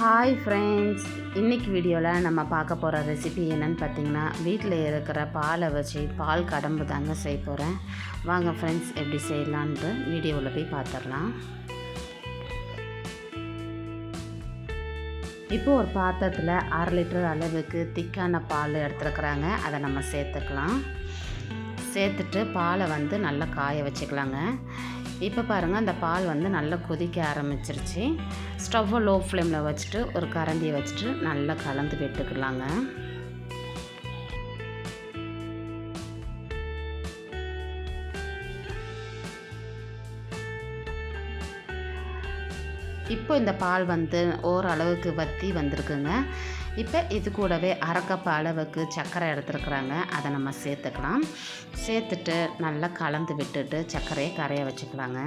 Hi friends இன்னைக்கு வீடியோவில் நம்ம பார்க்க போகிற ரெசிபி என்னன்னு பார்த்தீங்கன்னா வீட்டில் இருக்கிற பாலை வச்சு பால் கடம்பு தாங்க செய்ய போகிறேன் வாங்க ஃப்ரெண்ட்ஸ் எப்படி செய்யலான்ட்டு வீடியோவில் போய் பார்த்துடலாம். இப்போது ஒரு பாத்திரத்தில் அரை லிட்டர் அளவுக்கு திக்கான பால் எடுத்துருக்குறாங்க. அதை நம்ம சேர்த்துக்கலாம். சேர்த்துட்டு பாலை வந்து நல்லா காய வச்சுக்கலாங்க. இப்போ பாருங்கள் அந்த பால் வந்து நல்லா கொதிக்க ஆரம்பிச்சிருச்சு. ஸ்டவ்வை லோ ஃப்ளேமில் வச்சுட்டு ஒரு கரண்டியை வச்சுட்டு நல்லா கலந்து விட்டுக்கலாங்க. இப்போ இந்த பால் வந்து ஓரளவுக்கு வற்றி வந்திருக்குங்க. இப்போ இது கூடவே அரைக்கப் அளவுக்கு சர்க்கரை எடுத்துருக்குறாங்க. அதை நம்ம சேர்த்துக்கலாம். சேர்த்துட்டு நல்லா கலந்து விட்டுட்டு சர்க்கரையை கரைய வச்சுக்கலாங்க.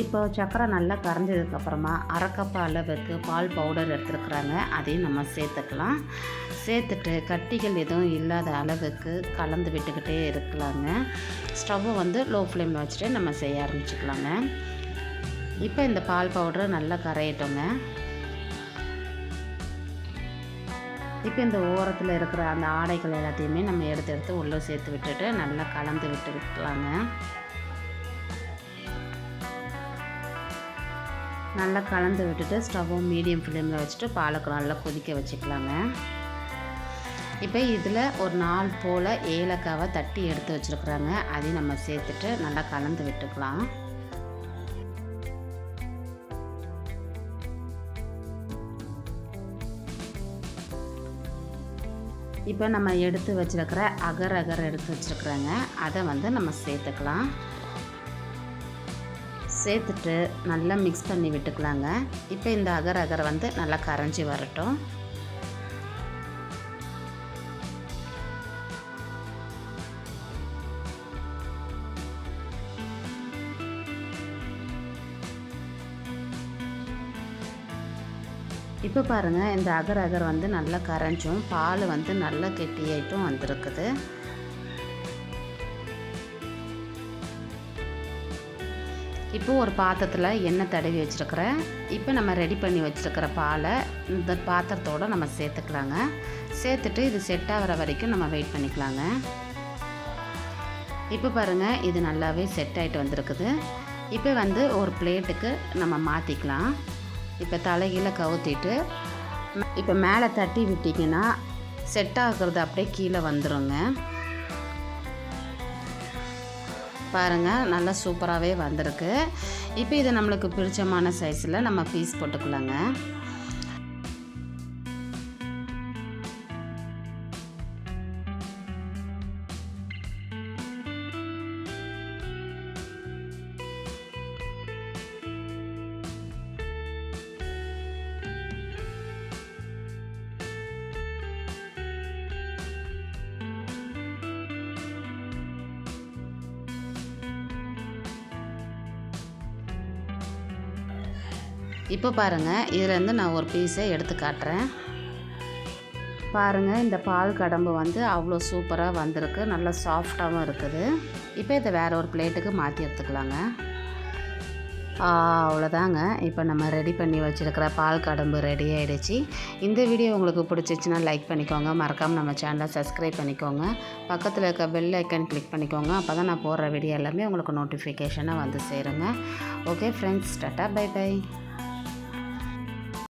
இப்போ சக்கரை நல்லா கரைஞ்சதுக்கப்புறமா அரைக்கப் அளவுக்கு பால் பவுடர் எடுத்துருக்குறாங்க. அதையும் நம்ம சேர்த்துக்கலாம். சேர்த்துட்டு கட்டிகள் எதுவும் இல்லாத அளவுக்கு கலந்து விட்டுக்கிட்டே இருக்கலாங்க. ஸ்டவ்வை வந்து லோ ஃப்ளேமில் வச்சுட்டு நம்ம செய்ய ஆரம்பிச்சுக்கலாங்க. இப்போ இந்த பால் பவுடரை நல்லா கரையட்டோங்க. இப்போ இந்த ஓரத்தில் இருக்கிற அந்த ஆடைகள் எல்லாத்தையுமே நம்ம எடுத்து எடுத்து உள்ளே சேர்த்து விட்டுட்டு நல்லா கலந்து விட்டு விட்டுலாங்க நல்லா கலந்து விட்டுட்டு ஸ்டவ்வும் மீடியம் ஃப்ளேமில் வச்சுட்டு பாலுக்கு நல்லா கொதிக்க வச்சுக்கலாங்க. இப்போ இதில் ஒரு நாள் போல் ஏலக்காவை தட்டி எடுத்து வச்சுருக்குறாங்க. அதையும் நம்ம சேர்த்துட்டு நல்லா கலந்து விட்டுக்கலாம். இப்போ நம்ம எடுத்து வச்சுருக்கிற அகர் அகர் எடுத்து வச்சுருக்குறாங்க. அதை வந்து நம்ம சேர்த்துக்கலாம். சேர்த்துட்டு நல்லா மிக்ஸ் பண்ணி விட்டுக்கலாங்க. இப்போ இந்த அகர் அகர் வந்து நல்லா கரைஞ்சி வரட்டும். இப்போ பாருங்கள் இந்த அகர் அகர் வந்து நல்லா கரைஞ்சும் பால் வந்து நல்லா கெட்டியாயிட்டும் வந்திருக்குது. இப்போ ஒரு பாத்திரத்தில் எண்ணெய் தடவி வச்சுருக்கிறேன். இப்போ நம்ம ரெடி பண்ணி வச்சுருக்கிற பாலை இந்த பாத்திரத்தோடு நம்ம சேர்த்துக்கலாங்க. சேர்த்துட்டு இது செட் ஆகிற வரைக்கும் நம்ம வெயிட் பண்ணிக்கலாங்க. இப்போ பாருங்கள் இது நல்லாவே செட் ஆகிட்டு வந்திருக்குது. இப்போ வந்து ஒரு பிளேட்டுக்கு நம்ம மாற்றிக்கலாம் இப்போ தலைகீழே கவுத்திட்டு இப்போ மேலே தட்டி விட்டிங்கன்னா செட் ஆகுறது அப்படியே கீழே வந்துடுங்க பாருங்கள் நல்லா சூப்பராகவே வந்திருக்கு. இப்போ இது நம்மளுக்கு பிடிச்சமான சைஸில் நம்ம பீஸ் போட்டுக்கலாங்க. இப்போ பாருங்கள் இதுலேருந்து நான் ஒரு பீஸை எடுத்து காட்டுறேன். பாருங்கள் இந்த பால் கடம்பு வந்து அவ்வளோ சூப்பராக வந்திருக்கு. நல்லா சாஃப்டாகவும் இருக்குது. இப்போ இதை வேறு ஒரு பிளேட்டுக்கு மாற்றி எடுத்துக்கலாங்க. அவ்வளோதாங்க. இப்போ நம்ம ரெடி பண்ணி வச்சுருக்கிற பால் கடம்பு ரெடி ஆகிடுச்சு இந்த வீடியோ உங்களுக்கு பிடிச்சிச்சின்னா லைக் பண்ணிக்கோங்க. மறக்காமல் நம்ம சேனலை சப்ஸ்கிரைப் பண்ணிக்கோங்க. பக்கத்தில் இருக்க பெல் ஐக்கன் கிளிக் பண்ணிக்கோங்க. அப்போ தான் நான் போடுற வீடியோ எல்லாமே உங்களுக்கு நோட்டிஃபிகேஷனாக வந்து சேருங்க. Okay friends tata bye bye